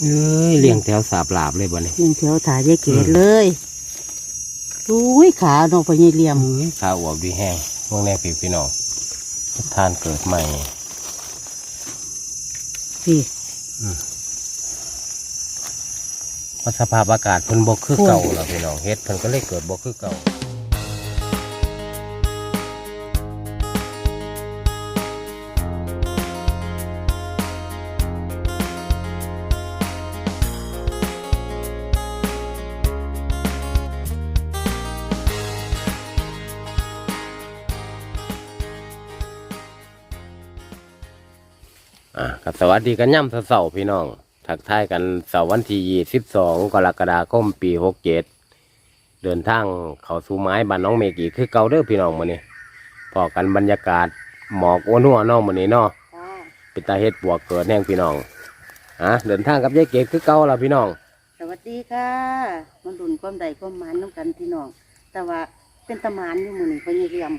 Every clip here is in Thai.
เอ้ยเลี้ยงแถวสาบลาบเลยบ่เนี่ยยังแถวถ่ายยายเกดเลยอุ้ยขาน้องพญเหลี่ยมข้าวอวบดีแห้งพวกแน่พี่พี่น้องทานเกิดใหม่พี่เพราะสภาพอากาศเพิ่นบ่คือเก่าแล้วพี่น้องเฮ็ดเพิ่นก็เลยเกิดบ่คือเก่า อะกับสวัสดีกันย่ำเสาร์ๆพี่น้องทักทายกันเสาร์วันที่ยี่สิบสองกรกฎาคมปีหกเจ็ดเดินทางเขาสู่ไม้บ้านน้องเมกีคือเก่าเด้อพี่น้องมื้อนี้พอกันบรรยากาศหมอกอ้วนหัวเน้องมื้อนี้เนาะเป็นตาเฮ็ดบวกเกิดแห้งพี่น้องอะเดินทางกับยายเกดคือเก่าล่ะพี่น้อง สวัสดีค่ะมันดุนความใดความหมันน้ำกันพี่น้อง แต่ว่าเป็นตะหมานอยู่มือนี่พญเหลี่ยม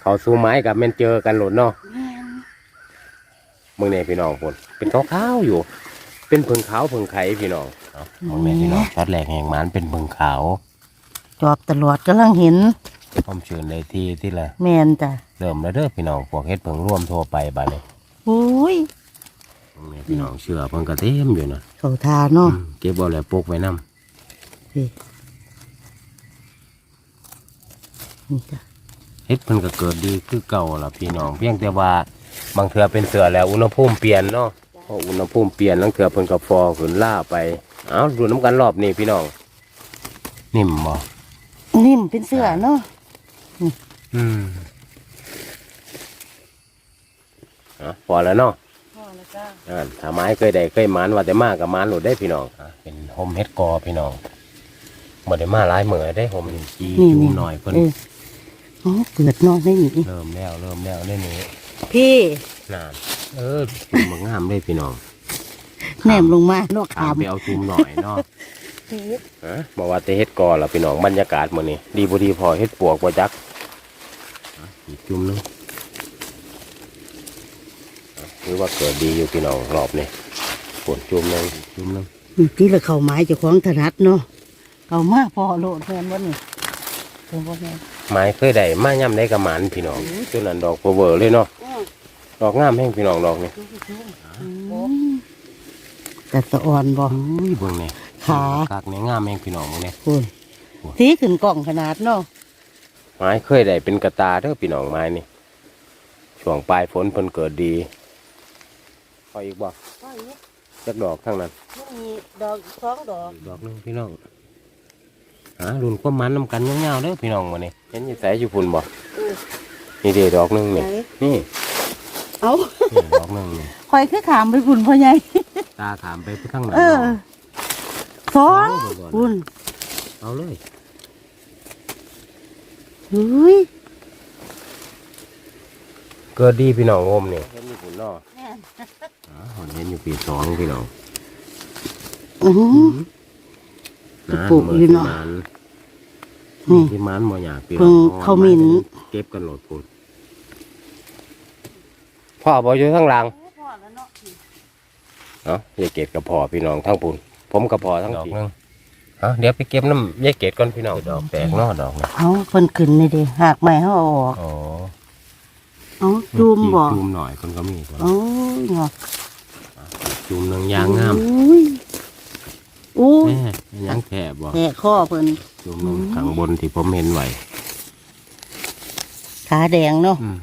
เขาสู่ไม้กับแม่นเจอกันหลดเนาะแม่ นมื้อนี้พี่น้องพุ่นเป็นขาวๆอยู่ เป็นเพิงขาวเพิงไข่พี่น้องเอาเอาแม่พี่น้องช็อตแรกแห่งหมันเป็นเพิงขาวจอบตลอดกำลังเห็นผมเชิญเลยที่ที่ละแมนจ้ะเริ่มแล้วเด้อพี่น้องพวกเฮ็ดเพิงร่วมทั่วไปบัดนี้อุ้ยนี่พี่น้องเชื่อเพิ่นก็เต็มอยู่นะเขาทาเนาะอืมเก็บเอาแล้วปกไว้นํพี่นี่จ้ะ เฮ็ดเพิ่นก็เกิดดีคือเก่าล่ะพี่น้องเพียงแต่ว่าบางเทื่อเป็นเสือแล้วอุณหภูมิเปลี่ยนเนาะพออุณหภูมิเปลี่ยนบางเทื่อเพิ่นก็ฟอขึ้นล่าไปเอาดูน้ำกันรอบนี้พี่น้องนิ่มบ่นิ่มเป็นเสื้อเนาะอืมอะพอแล้วเนาะพอแล้วจ้าอ่าถ้าไม้เคยได้เคยหมานว่าแต่มากับหมานหลุดได้พี่น้องอะเป็นโฮมเฮ็ดกอพี่น้องบ่ได้มาหลายมื้อได้โฮมนี่จีนี่จูนี่หน่อยเพิ่นเอออ๋อเกิดนอกได้หนิเริ่มแล้วเริ่มแล้วได้นี่พี่นานเออจุ่มมางามเลยพี่น้องแนมลงมาเนาะขามขามไปเอาจุ่มหน่อยเนาะฮะบอกว่าแต่เฮ็ดกอล่ะพี่น้องบรรยากาศมื้อนี้ดีบ่ดีพอเฮ็ดปวกบ่จักอะอีกจุ่มหนึงอะถือว่าเกิดดีอยู่พี่น้องรอบนี้ปวดจุ่มหนึงอีกจุ่มหนึงที่ละเข้าไม้เจะของถนัดเนาะเอามาพอโลดแทนวันนี้เป็นวันนี้ ไม้เคยได้มาย่ำได้กับหมันพี่น้องตัวนั้นดอกเวอร์เลยเนาะดอกงามแห้งพี่น้องดอกนี่แต่ตะอ่อนบ่อุ้ยเบิ่งนี่ขาคักนี่งามแห้งพี่น้องเบิ่งนี่คุณสีขึ้นกล่องขนาดเนาะไม้เคยได้เป็นกระตาเด้อพี่น้องไม้นี่ช่วงปลายฝนเพิ่นเกิดดีพออีกบ่จักดอกทั้งนั้นมีดอกสองดอกอีกดอกหนึงพี่น้อง หารุ่นความมันนำกันเงาวๆเด้อพี่น้องมื้อนี้เห็นอยู่ไสอยู่พุ่นบ่นี่เด้ดอกหนึงนี่นี่เอานี่ดอกหนึงนี่คอยคือขามไปบุญพ่อใหญ่ ตาขามไปข้างหลังเออสองเอาบ่ก่อนบุญเอาเลยเฮ้ยเกิดดีพี่น้องโอมเนี่ยเห็นอยู่พุ่นเนาะอ๋อเห็นอยู่ปีสองพี่น้องอื้อ หือกระปุกอยู่เนาะ นี่นี่ที่มันบ่อยากพี่เพิ่งเข้ามินเก็บกันโหลดพุ่นพ่อบอกอยู่ข้างหลังเนาะยายเกดกับพ่อพี่น้องทั้งพุ่นผมกับพ่อทั้งสี่เอาเดี๋ยวไปเก็บน้ำยายเกดก่อนพี่น้องดอกแตกเนาะดอกนะเอาเพิ่นขึ้นนี่ดิหากใหม่เขาเอาออกอ๋อเอาจูมบ่จูมหน่อยคนก็มีคนโอ้ยเนาะจูมหนึงยางงามอุ้ย อู้ยแม่ยางแถบบ่แหกข้อเพิ่นจูมหนึงข้างบนที่ผมเห็นไว้ขาแดงเนาะอืม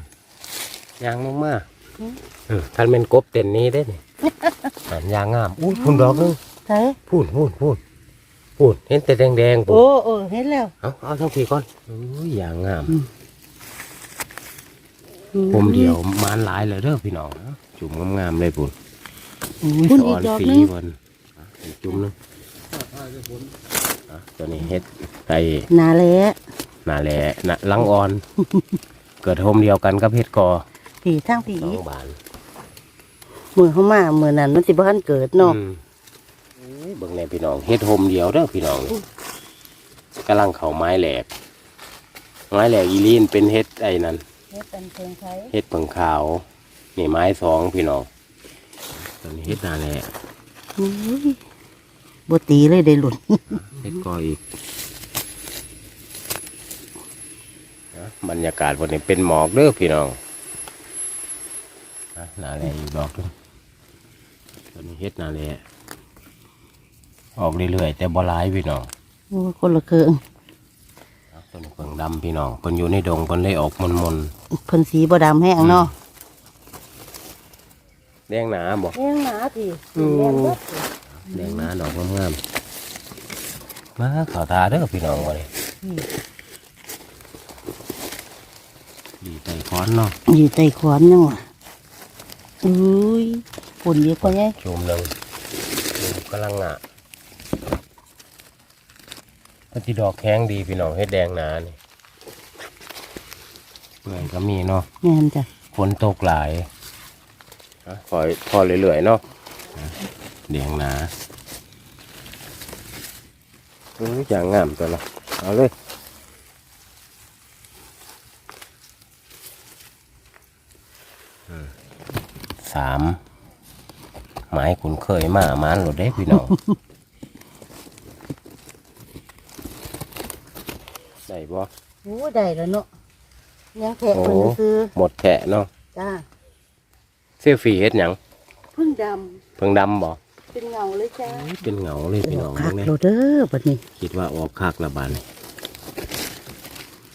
ยางลงมาเออท่านเป็นกบเต็นนี้ได้นี่อ่านยางงามอุ้ยพุ่นดอกนึงใช่พูนพูนพูนพูนเห็นแต่แดงแดงๆโอ้ปุ๊เออเห็นแล้ว เอาเอาทั้งทีก่อนอุ้ยยางงาม ผมเดียวมานหลายเลยเด้อพี่น้อง จุ่มงามๆเลยปุ่นพุ่นสอีอกนดอกสีหนึงบนอะอีกจุ่มนึง อะตัวนี้เฮ็ดไก่นาแลหนาแหล่หนาลังอ่อน เกิดโฮมเดียวกันกับเฮ็ดกอผีทั้งผีสองบานมือเข้ามามือนั้นมันสิบ่ทันเกิดเนาะอืมโอ้ยเบิ่งแน่พี่น้องเฮ็ดโฮมเดียวเด้อพี่น้องกำลังเข้าไม้แหลก ไม้แหลกอีลีนเป็นเฮ็ดไอ้นั่น เฮ็ดเป็นเพลงไทยเฮ็ดเผิงขาวนี่ไม้สองพี่น้องตัวนี้เฮ็ดนาแหละอุ้ย บ่ตีเลยได้หลุนเฮ็ดกออีกนะบรรยากาศวันนี้เป็นหมอกเด้อพี่น้องนะหนาแลอยู่ดอกหนึงตอนนี้เฮ็ดหนาแลออกเรื่อยๆแต่บ่หลายพี่น้องโอ้ยคนละเครื่องนะต้นเพิ่งดำพี่น้องเพิ่นอยู่ในดงเพิ่นเลยออกมนเพิ่นสีบ่ดำแห้งเนาะๆแดงหนาบ่แห้งหนาพี่อืม แดงหนาดอกงามๆมาขอตาเด้อพี่น้องวันนี้ดีใจค้อนเนาะอยู่ใต้ขวานยังวะอุ้ยฝนเยอะกว่าไงชมหนึ่งดูกำลังอะก็ที่ดอกแข็งดีพี่น้องเฮ็ดแดงหนานี่เปื่อยก็มีเนาะ แม่นจ้ะฝนตกหลายอะพอพอเรื่อยๆเนาะ แดงหนาอืออย่างงามตัวละเอาเลยอืมสามหมายคุณเคยมาหมานหลดได้พี่น้อง ได้บ่โอ้ได้แล้วเนาะยังแขะเพิ่นซื้อหมดแขะเนาะจ้าเสื้อฟรีเฮ็ดหยังเพิ่งดเพิ่งดำบ่ำ เป็นเงาเลยจ้าเป็นเหงาเลยพี่น้องคักเบิ่งแน่โลเด้อบัดนี้ คิดว่าออกคักละบาดน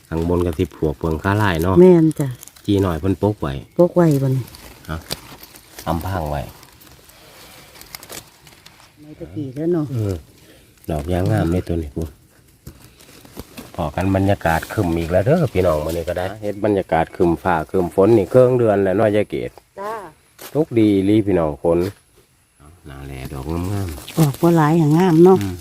ข้างบนกระสิบผัวเพิงข้าไล่เนาะแม่นจ้ะจีหน่อยเพิ่นปกไว้ปกไว้บัดนี้อำพังไว้ในตะกี้แล้วเนาะอือดอกยางงามเลยตัวนี้คุณพอกันบรรยากาศคึมอีกแล้วเด้อพี่น้องมื้อนี้ก็ได้เฮ็ดบรรยากาศคึมฟ้าคึมฝนนี่เครื่องเดือนแล้วเน้อยยายเกตจ้าทุกดีอีหลีพี่น้องคนห นาแลดอกงามออกบ่หลายอย่างงามเนาะๆอืม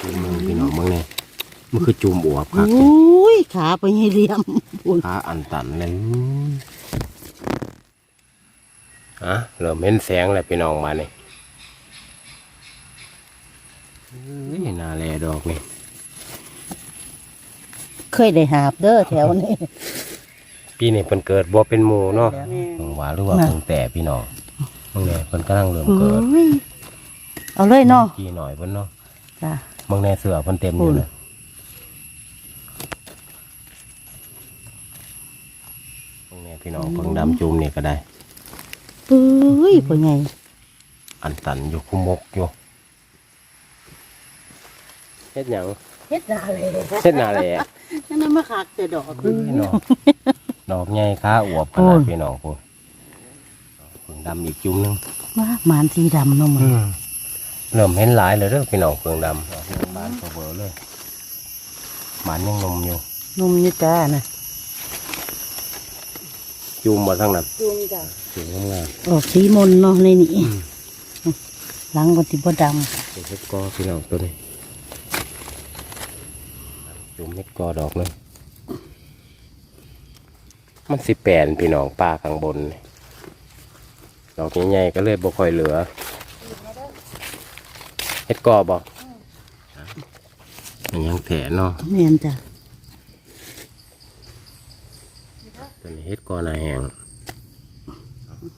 จูมมือพี่น้องเบิ่งแน่มันคือจูมอวบครับโอ้ยขาไปให้เหลี่ยมพุ่นขาอันตันเลยอะเริ่มเห็นแสงแล้วพี่น้องมาเนี่ยนี่นาแลดอกนี่ เคยได้หาบเด้อแถวนี้ ปีนี้เพิ่นเกิดบ่เป็นหมู่เนาะแม่เพิ่งว่าหรือว่าน่ะเพิ่งแต่พี่น้องเบิ่งแน่เพิ่นกำลังเริ่มโอ้เกิดยเอาเลยเนาะปีหน่อยเพิ่นเนาะจ้าเบิ่งแน่เสือเพิ่นเต็มอยู่โอ้ยนะเบิ่งแน่พี่น้องเพิ่งดำจุ่มนี่ก็ได้ปุ้ยเป็นไงอันตันอยู่คุมกอยู่เฮ็ดหยังเฮ็ดนาเลยเฮ็ดนาแลนั่นน่ะมาคักแต่ดอกพี่น้อง ดอกใหญ่ขาอวบขนาดโอ้ยพี่น้องพูดผึ่งดำอีกจุ่มหนึงว่าหมานสีดำเนาะมันเริ่มเห็นหลายเลยเด้อพี่น้องเฟืองดำออกบานเบอเลยบานยังนมอยู่นุ่มนี่จ้านะจุ่มมาทั้งนั้นจุ่มจ้าจุ่มข้างล่างออกสีมนต์เนาะในนี่หลังก็ติบ่ดเห็ดกอพี่น้องตัวนี้จุ่มเห็ดกอดอกหนึง มันสิแปลนพี่น้องปลาข้างบนนี่ดอกใหญ่ๆก็เลยบ่ค่อยเหลือเห็ดกอบอกมันยังแถเนาะำแม่นจ้ะตัวนี้เฮ็ดกอนาแหง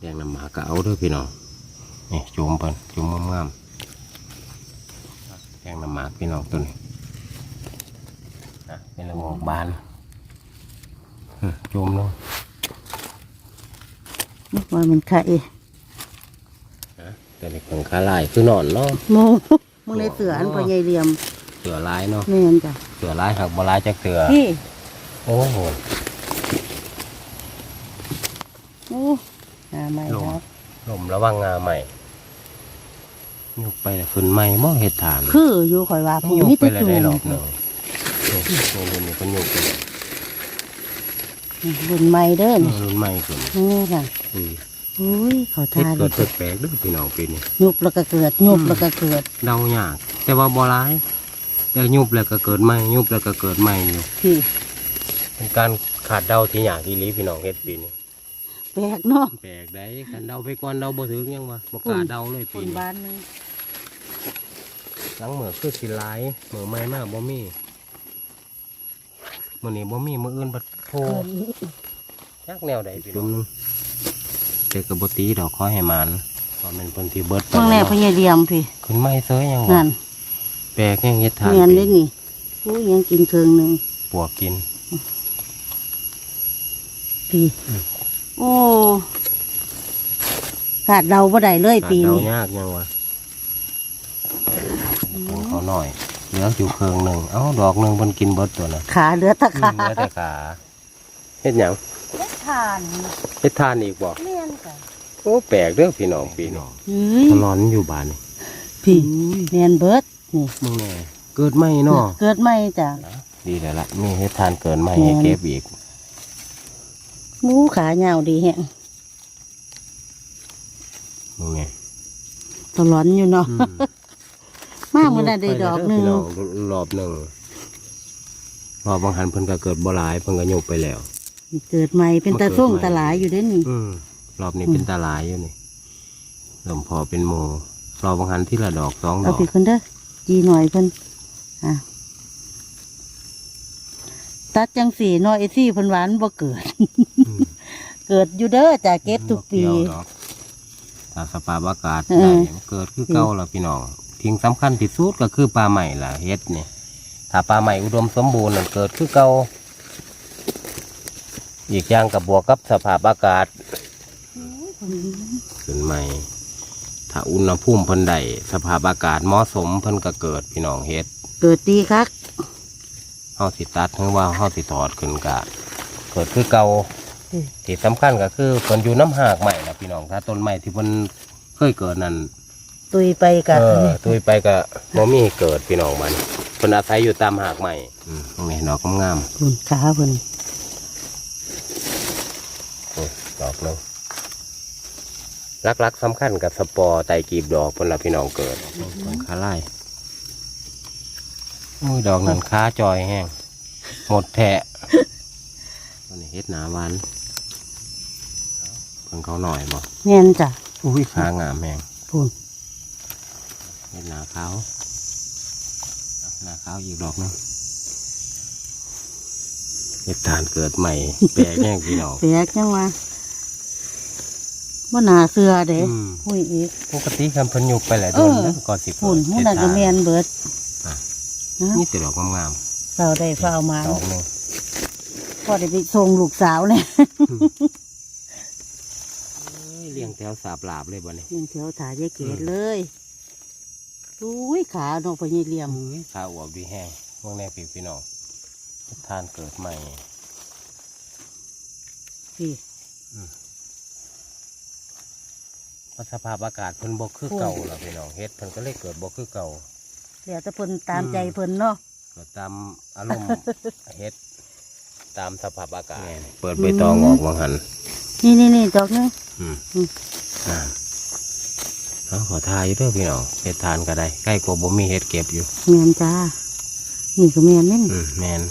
แดงน้ำหมากก็เอาเด้วยพี่น้องนี่จุ่มเพิ่นจุ่มงามๆแดงน้ำหมากพี่น้องตัวนี้อะเป็นระบบาน อืมจุ่มลงว่ามันไข่อะตัวนี้ของขาลายคือนอนเนาะโมมึงในเสืออันพอใหญ่เหลี่ยมเสือลายเนาะแม่นจ้ะเสือลายหักบลายจากเสือพี่โอ้โหโอ้หาใหม่ลมครับลมระวังงาใหม่ยุบไปแล้วขึ้นใหม่บ่เห็ดฐาน คืออยู่ข่อยว่าผมยุบมีไปแต่แล้วจุ่ได้มรอบหนึ่งนี่นี่นี่คนยุบไปแล้ว รุ่นใหม่เด้อนี่นี่รุ่นใหม่ขึ้นนี่ค่ะอืมอุ้ยเขาเฮ็ดทานเกิดแปลกๆเด้วยพี่น้องปีนี้ยุบแล้วก็เกิดยุบแล้วก็เกิดเดายากแต่ว่าบ่ร้ายแต่ยุบแล้วก็เกิดใหม่ยุบแล้วก็เกิดใหม่อยู่พี่เป็นการขาดเดาที่ยากอีหลีพี่น้องเฮ็ดปีนี้แปลกเนาะแปลกได้คันเดาไปก่อนเดาบ่ถึงยังวะบ่กล้าเดาเลยคปีนนี้บ้านนึงหลังเหมือคือสิหลายเหมือใหม่มากบ่มีมื้อนี้บ่มีมื้ออื่นบัด โทเกิดจักแนวใดพี่น้องเด็กกระบตีดอกคอยให้มันตอนเป็นคนที่เบิดไปเมื่อแน่พญาเดียมพี่ขึ้นไม่เซยยังวะนั่นแปลกแห้งเฮ็ดทานเมียนได้นี่อู้ยังกินเครื่องหนึ่งปวกกินพี่โอ้ขาดเดาบ่ได้เลยปีเดานี้ยากยังวะเขาหน่อยเหลืออยู่เครื่องหนึ่งเอ้าดอกหนึ่งมันกินเบิดตัวนะขาเหลือแตะอืขามเหลือแต่ขา เฮ็ดหยังทานเฮ็ดทานอีกบ่เมียนจ้ะโอ้แปลกเด้อพี่น้องพี่น้องเฮ้ยตลอนอยู่บ้านนี่พี่เมียนเบิดนี่มึงแน่เกิดไม่เนาะเกิดใหม่จ้ะดีแล้วล่ะมีเฮ็ดทานเกินไม่ให้เก็บอีกหมูขาเหยาวดีแฮะมึงแน่ตลอนอยู่เนาะมากมันได้ดอกหนึ่งพี่น้องรอบหนึ่งรอบบางหันเพิ่นก็เกิดบ่หลายเพิ่นก็ยกไปแล้ว เกิดใหม่เป็นตาส่งตาหลายอยู่เด้นี่อืมรอบนี้เป็นตาหลายอยู่นี่เริ่มพอเป็นโมรอบบางหันที่ละดอกสองดเอาอกไปคนเด้อจีหน่อยเพิ่นอะตัดจังสีน้อยไอซี่เพิ่นหวานบ่เกิดอืมเกิดอยู่เด้อจ้ะเก็บทุกปีบ่เยวดอกถ้าสภาพอากาศเออได้มันเกิดคือเก่าแล้วพี่น้องทิ้งสำคัญที่สุดก็คือปลาใหม่ล่ะเฮ็ดนี่ถ้าปลาใหม่อุดมสมบูรณ์นั่นเกิดคือเก่า อีกอย่างกับบวกกับสภาพอากาศขึ้นใหม่ ถ้าอุณหภูมิเพิ่นใดสภาพอากาศเหมาะสมเพิ่นก็เกิดพี่น้องเฮ็ดเกิดดีคักเฮาสิตัดถึงว่าเฮาสิถอดขึ้นกะเกิดคือเก่าที่สำคัญก็คือเพิ่นอยู่น้ำหากใหม่นะพี่น้องถ้าต้นใหม่ที่เพิ่นเคยเกิดนั่นตุยไปกัเออตุยไปก็บ่มีเกิดพี่น้องมันเพิ่นอาศัยอยู่ตามหากใหม่อืมตรงนี้ดอกงามคุณขาเพิ่นๆนี่ ดอกหนึงลักๆสำคัญกับสปอร์ไตรกีบดอกเพิ่นละพี่น้องเกิดต้นขาไล่โอ้ยดอกนั้นขาจอยแห้งหมดแทะตัวนี้เฮ็ดหนาหวานเพิ่นเขาหน่อยบ่แม่นจ้ะอุ้ยขางามแห้งพูนเฮ็ดหนาขาวหนาขาวอีกดอกหนึง เฮ็ดทานเกิดใหม่แปลกแห้งพี่น้อง แปลกจังว่าบ่น่าเชื่อเด้อืม หุ้ยอีก ปกติคำเพันยุกไปแหละโดนเออนะก่อนสิเกิพุ่นดหมูนั่นก็แม่นเบิดอะนะนี่แต่ดอกงามเฝ้าได้เฝ้ามาๆดอกหนึงพอได้ไปส่งลูกสาวเนี่ยเอ้ยเลี้ยงแถวสาบหลาบเลยบ่เนี่ยยังเที่ยวถ่ายยายเกดเลยอุ้ยขาเนอกพญเหลี่ยมข้าวอวบดีแห้งพวกแน่พี่พี่น้องเฮ็ด ทานเกิดใหม่พี่เพราะสภาพอากาศเพิ่นบ่คือเก่าล่ะพี่น้องเฮ็ดเพิ่นก็เลยเกิดบ่คือเก่าเดี๋ยวจะเพิ่นตามใจเพิ่นเนาะก็ตามอารมณ์เฮ็ดตามสภาพอากาศเปิดใบตองออกวังหัน นี่นี่นี่ดอกหนึงอืมอืมอ่าเอาขอทายอยู่เด้อพี่น้องเฮ็ดทานก็ได้ใกล้กว่าบ่มีเฮ็ดเก็บอยู่แมนจ้านี่ก็แมนนี่อืมแมน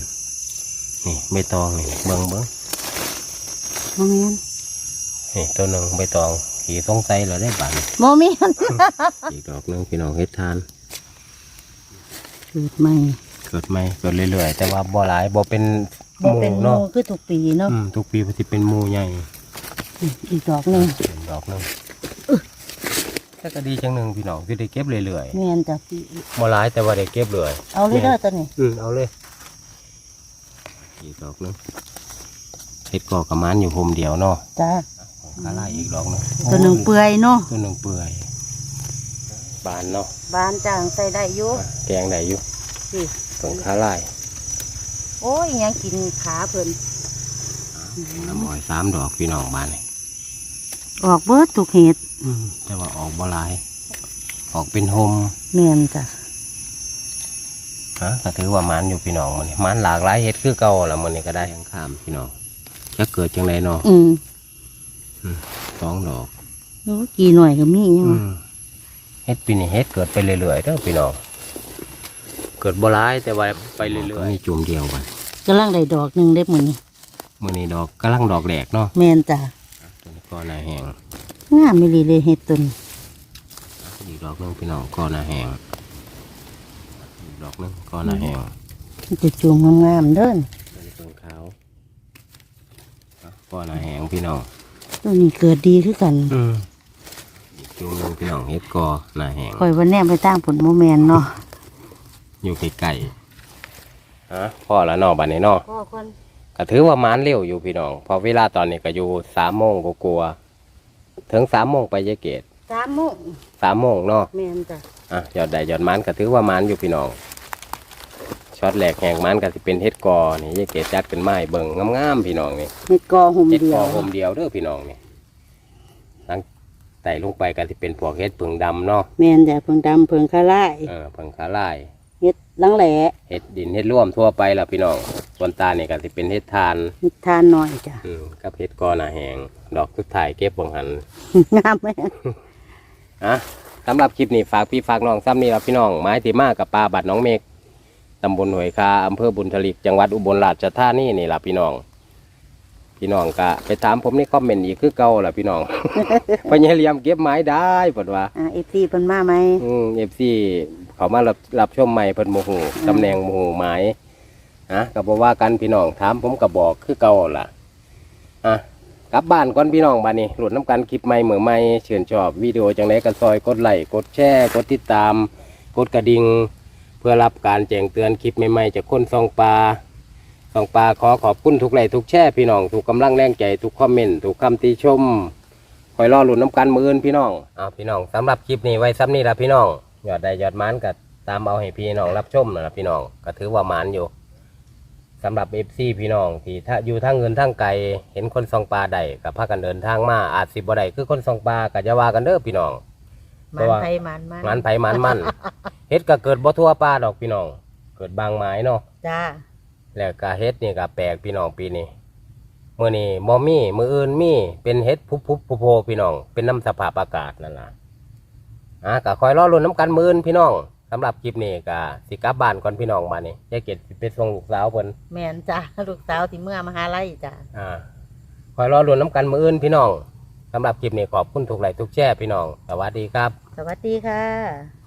นี่ใบตองนี่เบิ่งเบิ่งบ่แมนนี่ตัวหนึ่งใบตองขี่สงสัยเราได้บานบ่แมนอีกดอกหนึงพี่น้องเฮ็ดทาน เกิดใหม่เกิดไหมเกิดเรื่อยๆ แต่ว่าบ่หลายบ่เป็นหบ่มู่เป็นโมเนาะคือทุกปีเนาะอืมทุกปีมันสิเป็นหมู่ใหญ่อีกดอกหนึงเป็นดอกหนึงแต่ก็ดีจังหนึ่งพี่น้องที่ได้เก็บเรื่อยแมนจ้ะพี่ๆบ่หลายแต่ว่าได้เก็บเรื่อยเอาเลยเด้อตัวนี้ อืมเอาเลย อีกดอกหนึงเฮ็ดก่อกระมานอยู่พมเดียวเนาะจ้ากะไล่อีกดอกหนึงตัวหนึ่งเปื่อยเนาะตัวหนึ่งเปื่อย บานเนาะบานจางใส่ได้อยู่แกงได้อยู่พี่ตรงขาไล่โอ้ยยังกินขาเพิ่นน้ำอ้อยสามดอกพี่น้องบ้านนี่ออกเบิดทุกเห็ดแต่ว่าออกบ่หลาย ออกเป็นโฮมแมนจ้ะ ฮะก็ถือว่ามันอยู่พี่น้องมันนี่มันหลากหลายเห็ดคือเก่าละมันนี่ก็ได้ยังข้ามพี่น้องจะเกิดจังไรเนาะอืมสองดอกโอ้กี่หน่อยก็มียังวะเห็ดปีนี้เห็ดเกิดไปเรื่อยๆเด้อพี่น้องเกิดบ่หลายแต่ว่าไปเรื่อยๆมีจุ่มเดียวกันกำลังได้ดอกหนึ่งได้มื้อนี้มื้อนี้ดอกกำลังดอกแดกเนาะแมนจ้ะตัวนี้ก็หน้าแห้งงามไม่ลีเลยเห็ดตุนอีกดอกหนึงพี่น้องก็หน้าแห้งอีก ดอกหนึงก็หน้าแห้งมันจะจูงงามๆเด้อตัวนี้เป็นขาวอะพ่อหนาแหงพี่น้องตัวนี้เกิดดีคือกันอืมอีกตัวหนึงพี่น้องเฮ็ดกอหนาแหงคอยวันแนมไปตั้งผลโมแมนเนาะอยู่ไกลๆฮะพ่อละเนอบัดนี้เนอพ่อคนก็ถือว่ามันเร็วอยู่พี่น้องเพอเวลาตอนนี้ก็อยู่สามโมงกกลัวาๆถึงสามโมงไปยายเกตสามโมงสามโมงเนาะแมนจ้ะอะยอดใดยอดมันก็ถือว่ามันอยู่พี่น้อง ช็อตแหลกแหงมันก็สิเป็นเฮ็ดกอนี่ยายเกตจัดเป็นไม้เบิ่งงามๆพี่น้องนี่เห็ดกอหุ่มเฮ็ดเดีกยอวโฮมเดียวเด้อพี่น้องนี่หลังไต่ลงไปก็สิเป็นพวกเฮ็ดผึ่งดำเนาะแมนจ้ะเพิงดำเพิงคาร่ายเออผึ่งขาลายเห็ดลังแหล่เฮ็ดดินเฮ็ดร่วมทั่วไปล่ะพี่น้องส่วนตานี่ก็สิเป็นเฮ็ดทานเห็ดทานหน่อยจ้ะ อืมกับเฮ็ดกอหน้าแหงดอกสุดท้ายเก็บบ่หัน งามไหมอะสำหรับคลิปนี้ฝากพี่ฝากน้องซ้ำนี่ละพี่น้องไม้ที่มากับปลาบัดน้องเมฆ ตำบลหวยคาอำเภอบุญทลิกจังหวัดอุบลราชธานีนี่ล่ะพี่น้อง พี่น้องก็ไปถามผมในคอมเมนต์อีกคือเก่าล่ะพี่น้องไปเยเหลียมเก็บไม้ได้ปดว่าอ่าเอฟซีเพิ่นมาไหมอืมเอฟซีเขามารับรับชมใหม่เพิ่นโมโหตำแหน่งโมโหไม้ฮะก็บอกว่ากันพี่น้องถามผมก็บอกคือเก่าล่ะอะกลับบ้านก่อนพี่น้องบ้านนี้หลุดน้ำกันคลิปใหม่เหมือใหม่เชิญชอบวิดีโอจังไรก็ซอยกดไลค์กดแชร์กดติดตาม กดกระดิ่ง เพื่อรับการแจ้งเตือนคลิปใหม่ๆจากคนซองปลาซองปลาขอขอบคุณทุกไลค์ทุกแชร์พี่น้องทุกกำลังแรงใจทุกคอมเมนต์ทุกคำติชมคอยรอหลุนน้ำกันมืออื่นพี่น้องเอาพี่น้องสำหรับคลิปนี้ไว้ซ้ำนี่ละพี่น้องยอดใดยอดมันก็ตามเอาให้พี่น้องรับชมนะละพี่น้องก็ถือว่ามันอยู่สำหรับเอฟซีพี่น้องที่ถ้าอยู่ทางเงินทางไกลเห็นคนซองปลาใดกับพากันเดินทางมาอาจสิบ่ได้คือคนซองปลาก็จะว่ากันเด้อพี่น้องมันไปมันมันมันไผมันมัน เฮ็ดก็เกิดบ่ทั่วปลาดอกพี่น้อง เกิดบางไม้เนาะจ้าแล้วก็เฮ็ดนี่ก็แปลกพี่น้องปีนี้มื้อนี้บ่มีมื้ออื่นมีเป็นเฮ็ดพุบๆโผล่ๆพี่น้อง เป็นน้ำสภาพอากาศนั่นล่ะอะก็คอยรอลุ้นน้ำกันมื้ออื่นพี่น้องสำหรับคลิปนี้ก็สิกลับบ้านก่อนพี่น้องมานี่ยายเกดสิไปส่งลูกสาวเพิ่นแมนจ้าลูกสาวที่เมื่อมหาลัยจ้าอ่าคอยรอลุ้นน้ำกันมื้ออื่นพี่น้องสำหรับคลิปนี้ขอบคุณทุกไลค์ทุกแชร์พี่น้อง สวัสดีครับ สวัสดีค่ะ